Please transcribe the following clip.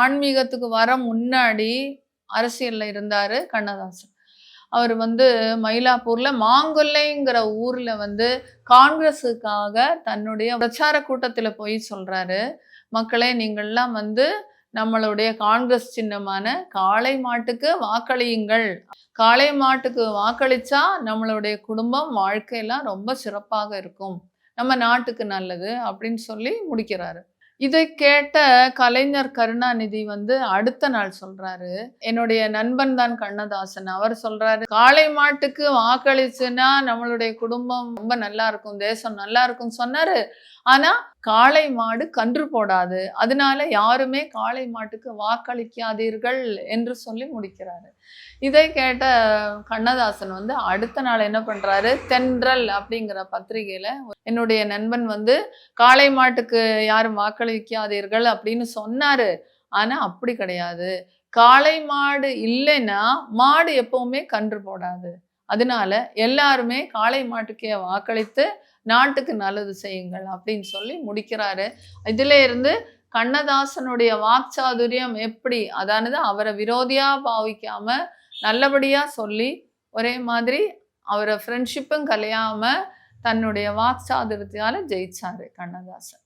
ஆன்மீகத்துக்கு வர முன்னாடி அரசியலில் இருந்தார் கண்ணதாசன். அவர் வந்து மயிலாப்பூர்ல மாங்கொல்லைங்கிற ஊர்ல வந்து காங்கிரஸுக்காக தன்னுடைய பிரச்சார கூட்டத்தில் போய் சொல்றாரு மக்களே நீங்கள்லாம் வந்து நம்மளுடைய காங்கிரஸ் சின்னமான காளை மாட்டுக்கு வாக்களியுங்கள். காளை மாட்டுக்கு வாக்களிச்சா நம்மளுடைய குடும்பம் வாழ்க்கையெல்லாம் ரொம்ப சிறப்பாக இருக்கும். நம்ம நாட்டுக்கு நல்லது அப்படின்னு சொல்லி முடிக்கிறாரு. இதை கேட்ட கலைஞர் கருணாநிதி வந்து அடுத்த நாள் சொல்றாரு. என்னுடைய நண்பன் தான் கண்ணதாசன். அவர் சொல்றாரு காளை மாட்டுக்கு வாக்களிச்சுன்னா நம்மளுடைய குடும்பம் ரொம்ப நல்லா இருக்கும் தேசம் நல்லா இருக்கும் சொன்னாரு. ஆனா காளை மாடு கன்று போடாது. அதனால யாருமே காளை மாட்டுக்கு வாக்களிக்காதீர்கள் என்று சொல்லி முடிக்கிறாரு. இதை கேட்ட கண்ணதாசன் வந்து அடுத்த நாள் என்ன பண்றாரு? தென்றல் அப்படிங்கிற பத்திரிகையில என்னுடைய நண்பன் வந்து காளை மாட்டுக்கு யாரும் வாக்களிக்காதீர்கள் அப்படின்னு சொன்னாரு. ஆனா அப்படி கிடையாது. காளை மாடு இல்லைன்னா மாடு எப்பவுமே கன்று போடாது. அதனால எல்லாருமே காளை மாட்டுக்கே வாக்களித்து நாட்டுக்கு நல்லது செய்யுங்கள் அப்படின்னு சொல்லி முடிக்கிறாரு. இதுல இருந்து கண்ணதாசனுடைய வாக்சாதுரியம் எப்படி? அதானது அவரை விரோதியா பாவிக்காம நல்லபடியா சொல்லி ஒரே மாதிரி அவரை ஃப்ரெண்ட்ஷிப்பும் கலையாம தன்னுடைய வாக்சாதுரியத்தால ஜெயிச்சாரு கண்ணதாசன்.